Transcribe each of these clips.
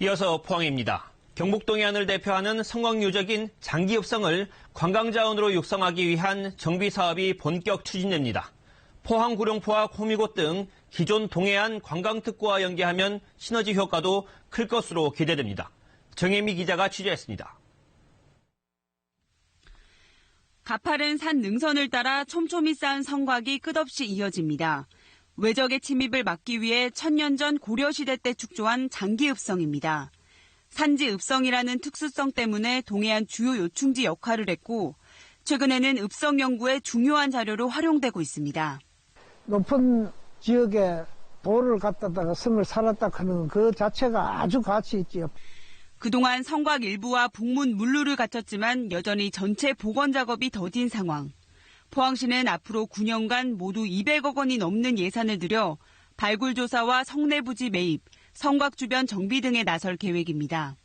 이어서 포항입니다. 경북 동해안을 대표하는 성곽유적인 장기읍성을 관광자원으로 육성하기 위한 정비 사업이 본격 추진됩니다. 포항 구룡포와 호미곶 등 기존 동해안 관광특구와 연계하면 시너지 효과도 클 것으로 기대됩니다. 정혜미 기자가 취재했습니다. 가파른 산 능선을 따라 촘촘히 쌓은 성곽이 끝없이 이어집니다. 외적의 침입을 막기 위해 천년 전 고려시대 때 축조한 장기읍성입니다. 산지 읍성이라는 특수성 때문에 동해안 주요 요충지 역할을 했고 최근에는 읍성 연구에 중요한 자료로 활용되고 있습니다. 높은 지역에 돌을 갖다다가 성을 살았다 하는 그 자체가 아주 가치 있지요. 그동안 성곽 일부와 북문 물루를 갖췄지만 여전히 전체 복원 작업이 더딘 상황. 포항시는 앞으로 9년간 모두 200억 원이 넘는 예산을 들여 발굴 조사와 성내 부지 매입, 성곽 주변 정비 등에 나설 계획입니다.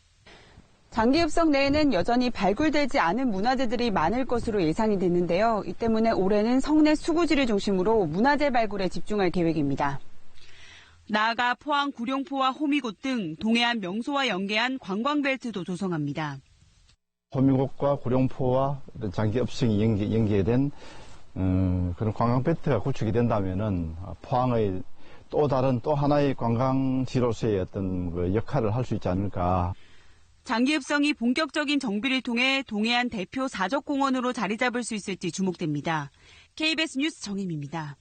장기읍성 내에는 여전히 발굴되지 않은 문화재들이 많을 것으로 예상이 됐는데요. 이 때문에 올해는 성내 수구지를 중심으로 문화재 발굴에 집중할 계획입니다. 나아가 포항 구룡포와 호미곶 등 동해안 명소와 연계한 관광벨트도 조성합니다. 호미곶과 구룡포와 장기읍성이 연계, 연계된 음, 그런 관광 벨트가 구축이 된다면은 포항의 또 다른 또 하나의 관광지로서의 어떤 그 역할을 할 수 있지 않을까. 장기읍성이 본격적인 정비를 통해 동해안 대표 사적공원으로 자리 잡을 수 있을지 주목됩니다. KBS 뉴스 정임입니다.